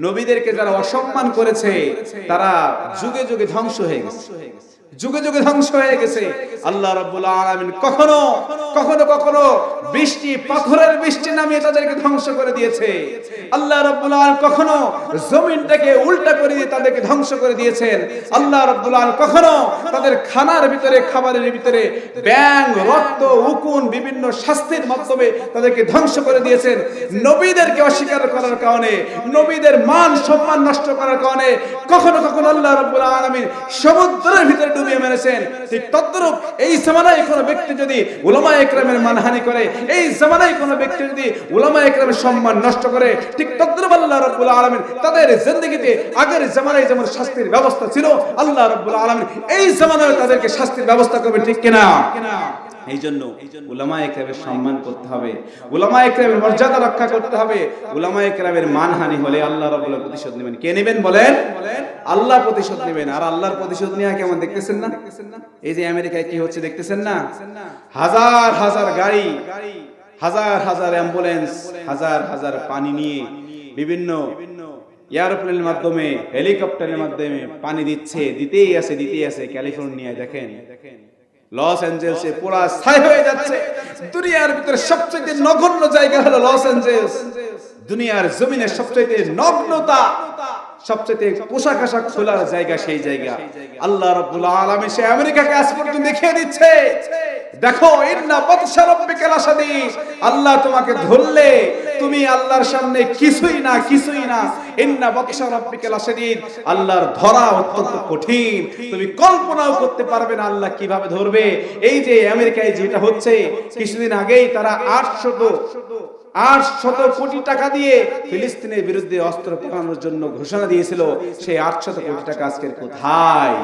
নবীদেরকে যারা অসম্মান করেছে তারা যুগে যুগে ধ্বংস হয়ে গেছে। যুগে যুগে ধ্বংস হয়ে গেছে। আল্লাহ রাব্বুল আলামিন কখনো কখনো কখনো বৃষ্টি, পাথরের বৃষ্টি নামিয়ে তাদেরকে ধ্বংস করে দিয়েছে। আল্লাহ রাব্বুল আলামিন কখনো জমিনটাকে উল্টা করে দিয়ে তাদেরকে ধ্বংস করে দিয়েছেন। আল্লাহ রাব্বুল আলামিন কখনো তাদের খানার ভিতরে, খাবারের ভিতরে ব্যাং রক্ত, উকুন, বিভিন্ন শাস্তির মাধ্যমে তাদেরকে ধ্বংস করে দিয়েছেন। নবীদেরকে অস্বীকার করার কারণে, নবীদের মান, সম্মান নষ্ট করার কারণে কখনো কখনো আল্লাহ রাব্বুল আলামিন সমুদ্রের ভিতরে ডুবিয়ে মেরেছেন। ঠিক তদ্রূপ এই জামানায় কোনো ব্যক্তি যদি উলামা একরামের মানহানি করে, এই জামানায় কোনো ব্যক্তি যদি উলামা একরামের সম্মান নষ্ট করে, ঠিক তদ্রূপ আল্লাহ রব্বুল আলামিন তাদের জিন্দেগিতে আগের জামানায় যেমন শাস্তির ব্যবস্থা ছিল, আল্লাহ রব্বুল আলামিন এই জামানায় তাদেরকে শাস্তির ব্যবস্থা করবে ঠিক কিনা? এই জন্য উলামা একরামের সম্মান করতে হবে। উলামা একরামের মর্যাদা রক্ষা করতে হবে। উলামা একরামের মানহানি হলে আল্লাহ প্রতিশোধ নেবেন। কে নেবেন বলেন? আল্লাহ প্রতিশোধ নেবেন। আর আল্লাহর প্রতিশোধ নেওয়া কেমন দেখতেছেন না? এই যে আমেরিকায় কি হচ্ছে দেখতেছেন না? হাজার হাজার গাড়ি হাজার হাজার অ্যাম্বুলেন্স হাজার হাজার পানি নিয়ে বিভিন্ন এয়ারপ্লেনের মাধ্যমে হেলিকপ্টারের মাধ্যমে পানি দিচ্ছে দিতেই আছে দিতেই আছে। ক্যালিফোর্নিয়ায় দেখেন। লস অ্যাঞ্জেলসে পুরা ছাই হয়ে যাচ্ছে। দুনিয়ার ভিতরে সবচেয়ে নগণ্য জায়গা হলো লস অ্যাঞ্জেলস দুনিয়ার জমিনে সবচেয়ে নগ্নতা সবচেয়ে পোশাক আশাক খোলার জায়গা সেই জায়গা। আল্লাহ রাব্বুল আলামিন সে আমেরিকাকে আজ পর্যন্ত দেখিয়ে দিচ্ছে। দেখো আল্লাহ তোমাকে ধরলে, তুমি আল্লাহর সামনে কিছুই না কিছুই না। আল্লাহর ধরা অত্যন্ত কঠিন। তুমি কল্পনাও করতে পারবে না আল্লাহ কীভাবে ধরবে। এই যে আমেরিকায় যেটা হচ্ছে, কিছুদিন আগেই তারা 800 আট শত কোটি টাকা দিয়ে ফিলিস্তিনের বিরুদ্ধে অস্ত্র পাঠানোর জন্য ঘোষণা দিয়েছিল। সেই আটশত কোটি টাকা আজকের কোথায়?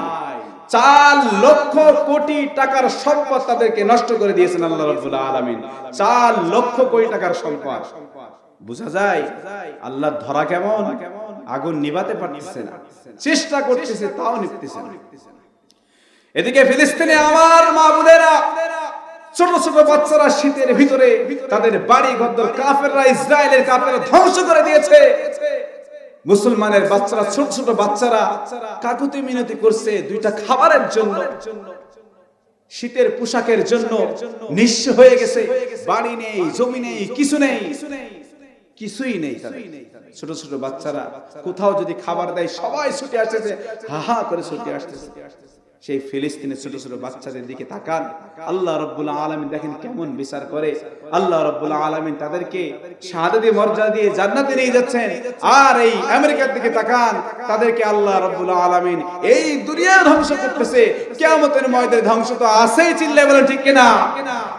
চার লক্ষ কোটি টাকার সম্পদ তাদেরকে নষ্ট করে দিয়েছেন আল্লাহ রাব্বুল আলামিন। চার লক্ষ কোটি টাকার সম্পদ। বোঝা যায়? আল্লাহ ধরা কেমন? আগুন নিভাতে পারতেছে না। চেষ্টা করতেছে, তাও নিভতেছে না। এদিকে ফিলিস্তিনে আমার মা বোনেরা ছোট ছোট বাচ্চারা শীতের ভিতরে তাদের বাড়ি ঘর কাফেররা ইসরায়েলের কাফেররা ধ্বংস করে দিয়েছে। মুসলমানের বাচ্চারা, ছোট ছোট বাচ্চারা কাকুতি মিনতি করছে দুইটা খাবারের জন্য। শীতের পোশাকের জন্য নিঃস্ব হয়ে গেছে। বাড়ি নেই, জমি নেই, কিছু নেই। কিছুই নেই ছোট ছোট বাচ্চারা কোথাও যদি খাবার দেয়, সবাই ছুটে আসতেছে। হা হা করে ছুটে আসতেছে। সেই ফিলিস্তিনের ছোট ছোট বাচ্চাদের দিকে তাকান। আল্লাহ রব্বুল আলমিন দেখেন কেমন বিচার করে। আল্লাহ রব্বুল আলমিন তাদেরকে শাহাদি মর্যাদা দিয়ে জান্নাতে নিয়ে যাচ্ছেন। আর এই আমেরিকার দিকে তাকান, তাদেরকে আল্লাহ রব্বুল আলমিন এই দুনিয়া ধ্বংস করতেছে। কেমতের ময়দের ধ্বংস তো আছেই চিল্লে বলে ঠিক কিনা?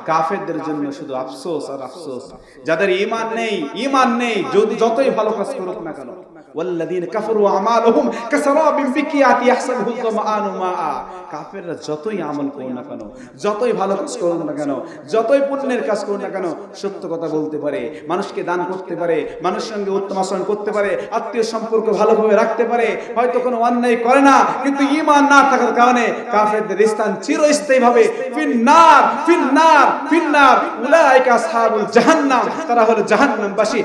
কাফেরদের জন্য শুধু আফসোস আর আফসোস। যাদের ইমান নেই ইমান নেই যদি যতই ভালো কাজ করুক না কেন। কাফেররা যতই আমল করুন না কেন, যতই ভালো কাজ করুন না কেন, যতই পুণ্যের কাজ করুন না কেন, সত্য কথা বলতে পারে, মানুষকে দান করতে পারে সঙ্গে উত্তম আচরণ করতে পারে, আত্মীয় সম্পর্ক ভালোভাবে রাখতে পারে, হয়তো কোনো অন্যায় করে না, কিন্তু ইমান না থাকার কারণে কাফেরদের স্থান ফিন্নার ফিন্নার ফিন্নার। উলাইকা জাহান্নাম, তারা হলো জাহান্নামবাসী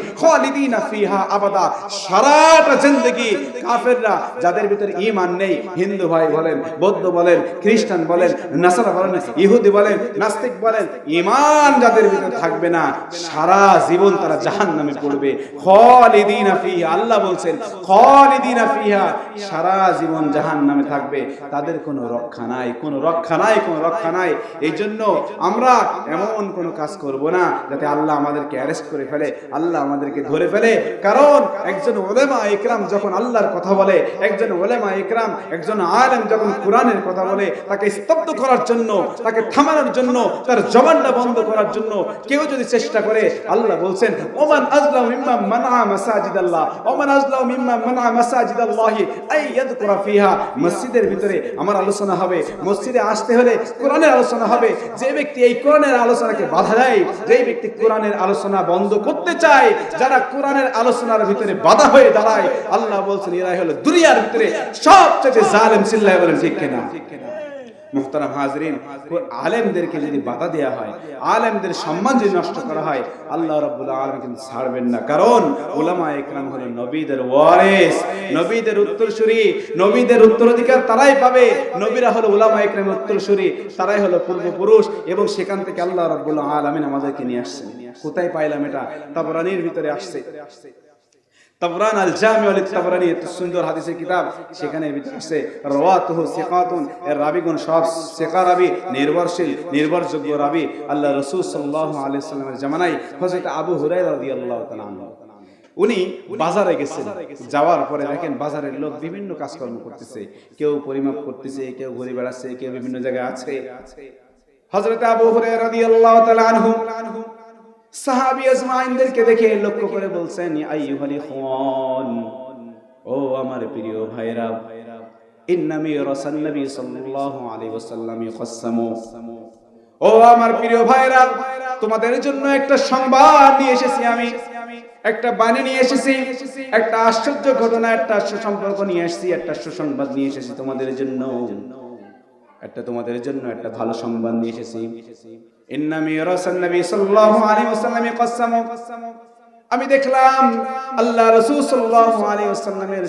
ফিহা আবাদা। সারা সারাটা জিন্দেগি কাফেররা, যাদের ভিতরে ঈমান নেই, হিন্দু ভাই বলেন, বৌদ্ধ বলেন, খ্রিস্টান বলেন, নাসারা বলেন, ইহুদি বলেন, নাস্তিক বলেন, ঈমান যাদের ভিতরে থাকবে না, সারা জীবন তারা জাহান্নামে পড়বে। খালিদিনা ফিহা, আল্লাহ বলছেন, খালিদিনা ফিহা, সারা জীবন জাহান্নামে থাকবে। তাদের কোনো রক্ষা নাই, কোনো রক্ষা নাই, কোনো রক্ষা নাই। এই জন্য আমরা এমন কোনো কাজ করব না, যাতে আল্লাহ আমাদেরকে অ্যারেস্ট করে ফেলে, আল্লাহ আমাদেরকে ধরে ফেলে। কারণ একজন ওলেমা ইকরাম যখন আল্লাহর কথা বলে, একজন ওলেমা ইকরাম, একজন আলেম যখন কোরআনের কথা বলে, তাকে স্তব্ধ করার জন্য, তাকে থামানোর জন্য, তার জবানটা বন্ধ করার জন্য কেউ যদি চেষ্টা করে, আল্লাহ বলছেন, ওমান আজলাম ইম্মাম মানা মাসাজিদ আল্লাহ ওমান আজলাম ইম্মাম মানা মাসাজিদ আল্লাহি আই ইয়াদকুরা ফিহা। মসজিদের ভিতরে আমার আলোচনা হবে। মসজিদে আসতে হলে কোরআনের আলোচনা হবে। যে ব্যক্তি এই কোরআনের আলোচনাকে বাধা দেয় যে ব্যক্তি কোরআনের আলোচনা বন্ধ করতে চায়, যারা কোরআনের আলোচনার ভিতরে বাধা হয়ে দাঁড়ায় আল্লাহ বলছেন এরাই হলো দুনিয়ার ভিতরে সবচেয়ে জালেম চিল্লায় বলেন ঠিক কিনা? হাজরিন আলেমদেরকে যদি বাধা দেওয়া হয়, আলেমদের সম্মান যদি নষ্ট করা হয়, আল্লাহ আলামিন কিন্তু ছাড়বেন না। কারণ উলামা একরাম হলো নবীদের ওয়ারিস। নবীদের উত্তরসূরি, নবীদের উত্তরাধিকার তারাই পাবে। নবীরা হলো একরাম উত্তরসূরি, তারাই হলো পূর্বপুরুষ এবং সেখান থেকে আল্লাহ রাব্বুল আলামিন আমাদেরকে নিয়ে আসছেন। কোথায় পাইলাম এটা? তারপর তাবরানির ভিতরে আসছে। আল জামি আল এত সুন্দর হাদিসের কিতাব। সেখানে আছে সিকাতুন, এর সব সিকা রাবি, নির্ভরশীল, নির্ভরযোগ্য রাবি। রাসূল সাল্লাল্লাহু আলাইহি সাল্লামের জামানায় হযরত আবু হুরায়রা রাদিয়াল্লাহু তাআলা উনি বাজারে গেছেন। যাওয়ার পরে দেখেন বাজারের লোক বিভিন্ন কাজকর্ম করতেছে। কেউ পরিমাপ করতেছে, কেউ ঘুরে বেড়াচ্ছে, কেউ বিভিন্ন জায়গায় আছে। হযরত আবু হুরায়রা রাদিয়াল্লাহু তাআলা আনহু সাহাবী আজমাইনদেরকে দেখে লক্ষ্য করে বলছেন ইখওয়ান, ও আমার প্রিয় ভাইরা ইন্নামি সাল্লাল্লাহু আলাইহি ওয়াসাল্লাম ও আমার প্রিয় ভাইরা তোমাদের জন্য একটা সংবাদ নিয়ে এসেছি আমি। একটা বাণী নিয়ে এসেছি, একটা আশ্চর্য ঘটনা, একটা সুসম্পর্ক নিয়ে এসেছি, একটা সুসংবাদ নিয়ে এসেছি তোমাদের জন্য। একটা তোমাদের জন্য একটা ভালো সংবাদ নিয়ে এসেছি। আমি দেখলাম আল্লাহ রাসূল সাল্লাল্লাহু আলাইহি ওয়াসাল্লামের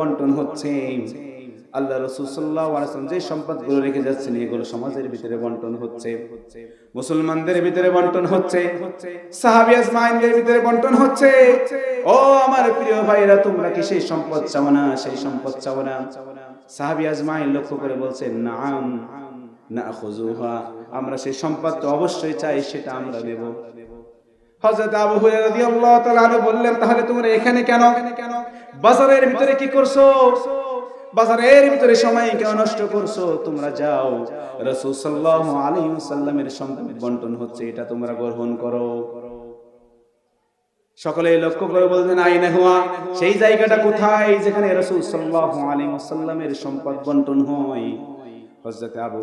বন্টন হচ্ছে। আল্লাহ রাসূল যে সম্পদগুলো রেখে যাচ্ছেন, এগুলো সমাজের ভিতরে বন্টন হচ্ছে, মুসলমানদের ভিতরে বন্টন হচ্ছে বন্টন হচ্ছে। ও আমার প্রিয় ভাইরা, তোমরা কি সেই সম্পদ চাও না? সেই সম্পদ চাও না? সাহাবী আজমাইন লক্ষ্য করে বলছেন, নাম না খুজুহা আমরা সেই সম্পদ তো অবশ্যই চাই, সেটা আমরা দেব। হযরত আবু হুরায়রা রাদিয়াল্লাহু তাআলা আনহু বললেন, তাহলে তোমরা এখানে কেন? বাজারের ভিতরে কি করছ? বাজারের ভিতরে সময় কেন নষ্ট করছ? তোমরা যাও। রাসূল সাল্লাল্লাহু আলাইহি ওয়াসাল্লামের সম্পদ বন্টন হচ্ছে, এটা তোমরা গ্রহণ করো। সকলে লক্ষ্য করে বলতেন আইনে হুয়া, সেই জায়গাটা কোথায় যেখানে রাসূল সাল্লাল্লাহু আলাইহি ওয়াসাল্লামের সম্পদ বন্টন হয়? হযরত আবু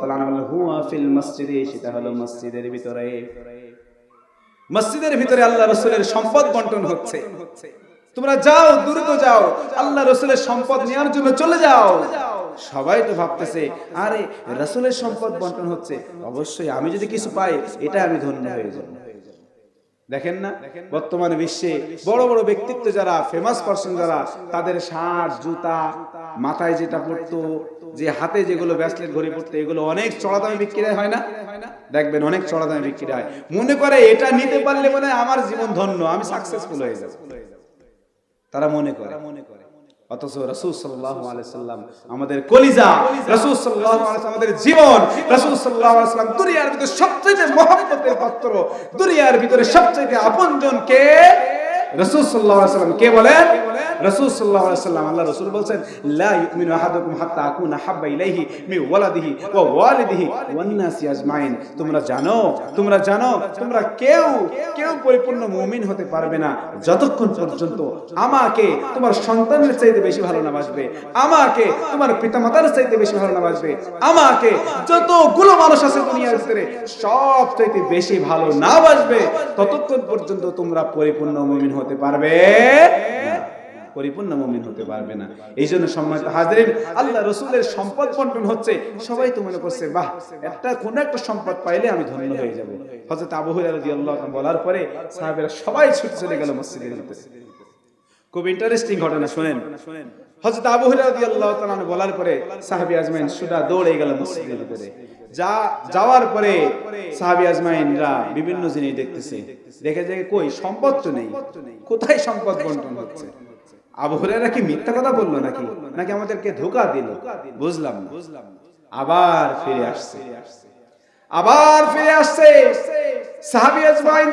তাআলা হুয়া ফিল মসজিদে সেটা হলো মসজিদের ভিতরে। মসজিদের ভিতরে আল্লাহ রাসূলের সম্পদ বন্টন হচ্ছে। তোমরা যাও, দ্রুত যাও, আল্লাহ রসুলের সম্পদ নেওয়ার জন্য চলে যাও। সবাই তো ভাবতেছে, আরে, রসুলের সম্পদ বন্টন হচ্ছে, অবশ্যই আমি যদি কিছু পাই, এটা আমি ধন্য হয়ে যাব। দেখেন না, বর্তমানে বিশ্বে বড় বড় ব্যক্তিত্ব যারা ফেমাস পার্সন যারা, তাদের শার্ট, জুতা, মাথায় যেটা পড়তো যে হাতে যেগুলো ব্যাসলেট ঘড়ি পড়তো, এগুলো অনেক চড়া দামে বিক্রি হয় না? দেখবেন অনেক চড়া দামে বিক্রি হয়। মনে করে এটা নিতে পারলে মনে হয় আমার জীবন ধন্য, আমি সাকসেসফুল হয়ে যাব। তারা মনে করে। দুনিয়ার ভিতরে সবচেয়ে আপনজন কে? রাসূল সাল্লাল্লাহু কে বলেন? রাসূল আলাইহি সাল্লাম আল্লাহ রাসূল মি ওয়ালাদিহি ওয়া ওয়ালিদিহি তোমরা জানো তোমরা জানো, তোমরা কেউ কেউ পরিপূর্ণ মুমিন হতে পারবে না যতক্ষণ পর্যন্ত আমাকে তোমার সন্তানের চাইতে বেশি ভালো না বাসবে, আমাকে তোমার পিতামাতার চাইতে বেশি ভালো না বাসবে, আমাকে যতগুলো মানুষ আছে দুনিয়ার ভিতরে সব চাইতে বেশি ভালো না বাসবে, ততক্ষণ পর্যন্ত তোমরা পরিপূর্ণ মুমিন হতে পারবে। পরিপূর্ণ মুমিন হতে পারবে না। এই জন্য সম্মানিত হাজরিন, আল্লাহ রসুলের সম্পদ বন্টন হচ্ছে, সবাই তো মনে করছে, বাহ, একটা কোন একটা সম্পদ পাইলে আমি ধন্য হয়ে যাব। হযরত আবু আনহু বলার পরে সাহাবীরা সবাই ছুটে চলে গেল মসজিদের ভিতরে খুব ইন্টারেস্টিং ঘটনা, শুনেন। হযরত আবু হুরায়রা রাদিয়াল্লাহু তাআলা বলার পরে সাহাবী আজমাইন সুদা দৌড়ে গেল মসজিদের ভিতরে। যা, যাওয়ার পরে সাহাবী আজমাইনরা বিভিন্ন জিনিস দেখতেছে। দেখে যে, কই, সম্পদ তো নেই। কোথায় সম্পদ বন্টন হচ্ছে? আবু কি মিথ্যা কথা বলল নাকি? নাকি আমাদেরকে ধোকা দিল? বুঝলাম না। আবার ফিরে আসছে। আবার ফিরে আসছে।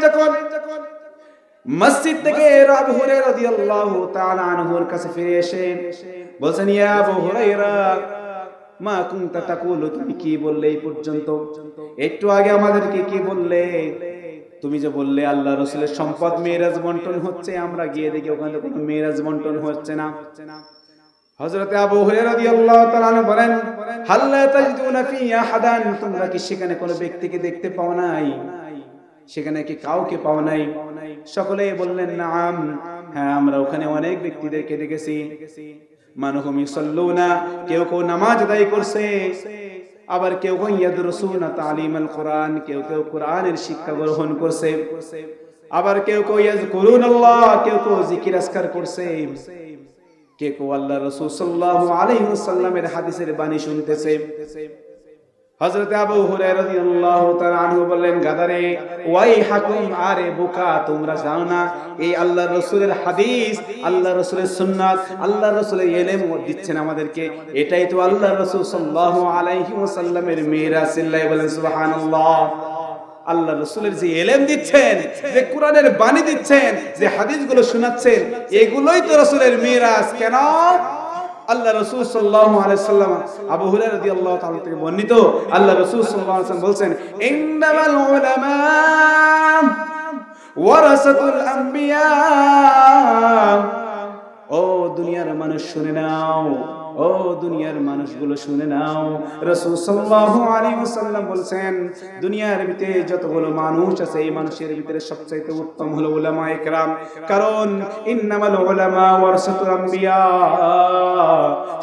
যখন মসজিদ থেকে আবু হুরায়রা রাদিয়াল্লাহু তাআলা আনহুর কাছে ফিরে বলছেন, ইয়া আবু হুরায়রা, মা কুনতা তাকুলু? তুমি কি বললে এই পর্যন্ত? একটু আগে আমাদেরকে কি বললে? তুমি যে বললে আল্লাহ রসুলের সম্পদ মেরাজ বন্টন হচ্ছে, আমরা গিয়ে দেখি ওখানে কোনো মেরাজ বন্টন হচ্ছে না। হযরতে কি পাও নাই? পাও নাই? বললেন, নাম। হ্যাঁ আমরা ওখানে অনেক দেখেছি। কেউ কেউ নামাজ আদায় করছে। আবার কেউ কেউ ইয়াদরুসুনা তালিমাল কোরআন, কেউ কেউ কোরআনের শিক্ষা গ্রহণ করছে। আবার কেউ কেউ ইয়াজকুরুন আল্লাহ কেউ কেউ জিকির আসকার করছে। কে কেউ আল্লাহ রাসূল সাল্লাল্লাহু আলাইহি ওয়াসাল্লামের হাদিসের বাণী শুনতেছে। হযরত আবু হুরায়রা রাদিয়াল্লাহু তাআলা আনহু বললেন, গাদারে ওয়াই হাকুম আরে বোকা, তোমরা জানো না। এই আল্লাহর রাসূলের হাদিস, আল্লাহর রাসূলের সুন্নাত, আল্লাহর রাসূলের ইলম দিচ্ছেন আমাদেরকে। এটাই তো আল্লাহর রাসূল সাল্লাল্লাহু আলাইহি ওয়াসাল্লামের মিরাজ। সিল্লাহ বলেন, সুবহানাল্লাহ। আল্লাহ রসুলের যে এলেম দিচ্ছেন, যে কোরআনের বাণী দিচ্ছেন, যে হাদিসগুলো শোনাচ্ছেন, এগুলোই তো রসুলের মিরাজ। কেন? আল্লাহ রসুল সাল্লাহ আলাইসাল্লাম আবু হুরায়রা রাদিয়াল্লাহু তাআলা থেকে বর্ণিত, আল্লাহ রসুল সাল্লাল্লাহু আলাইহি বলছেন, ইন্নামাল উলামা ওয়ারাসাতুল আম্বিয়া. ও দুনিয়ার মানুষ, শুনে নাও। ও দুনিয়ার মানুষগুলো শুনে নাও। রাসূল সাল্লাল্লাহু আলাইহি ওয়াসাল্লাম বলেন দুনিয়ার ভিতরে যতগুলো মানুষ আছে, এই মানুষের ভিতরে সবচেয়ে উত্তম হলো উলামায়ে কেরাম কারণ ইন্নামাল উলামা ওয়ারাসাতুল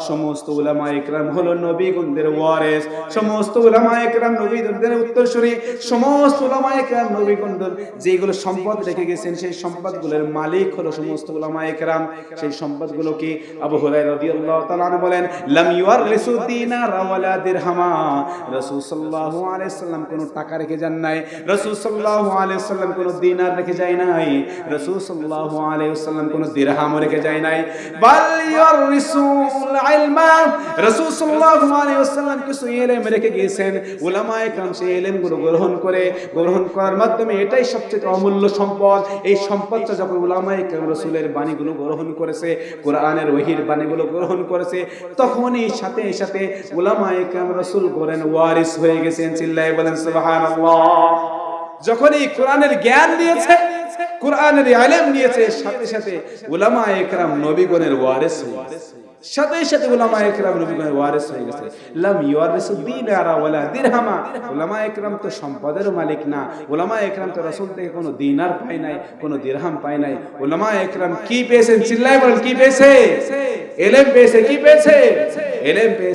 সমস্ত উলামায়ে কেরাম হলো নবীগণদের ওয়ারিস। সমস্ত উলামায়ে কেরাম নবীগণদের উত্তরসূরি। সমস্ত উলামায়ে কেরাম নবীগণদের যেগুলো সম্পদ রেখে গেছেন, সেই সম্পদগুলোর মালিক হলো সমস্ত উলামায়ে কেরাম সেই সম্পদগুলো কি? আবু হুরায়রা রাদিয়াল্লাহু তাআলা বলেন, লাম দিনার ওয়ালা দিরহামা। রাসূল সাল্লাল্লাহু আলাইহি টাকা রেখে যান নাই। রাসূল সাল্লাল্লাহু আলাইহি সাল্লাম কোনো দিনার রেখে যায় নাই। রাসূল সাল্লাল্লাহু আলাইহি সাল্লাম কোনো দিরহাম রেখে যায় নাই। বাল ইউরিসুল ইলমা। রাসূল সাল্লাল্লাহু আলাইহি কিছু ইলম রেখে গিয়েছেন। উলামায়ে সেই গ্রহণ করে, গ্রহণ করার মাধ্যমে এটাই সবচেয়ে অমূল্য সম্পদ। এই সম্পদটা যখন উলামায়ে কেরাম রাসূলের বাণীগুলো গ্রহণ করেছে, কোরআনের ওহির বাণীগুলো গ্রহণ করেছে তখনই সাথে সাথে ওলামায় কাম রসুল করেন ওয়ারিস হয়ে গেছেন চিল্লাই বলেন, সুবহানাল্লাহ যখন এই কোরআনের জ্ঞান দিয়েছে, কোরআনের আলেম নিয়েছে সাথে সাথে ওলামা একরাম নবীগণের ওয়ারিস গেছে। সাথে সাথে ওলামা একরাম নবীগণের ওয়ারিস হয়ে গেছে। লাম ইউরিসু দিনারা ওয়ালা দিরহামা। ওলামা একরাম তো সম্পদের মালিক না। ওলামা একরাম তো রাসূল থেকে কোনো দিনার পায় নাই, কোনো দিরহাম পায় নাই। ওলামা একরাম কি পেয়েছেন? চিল্লায় বলেন, কি পেয়েছে? এলেম পেয়েছে, কি পেয়েছে? এলেম পেয়েছে।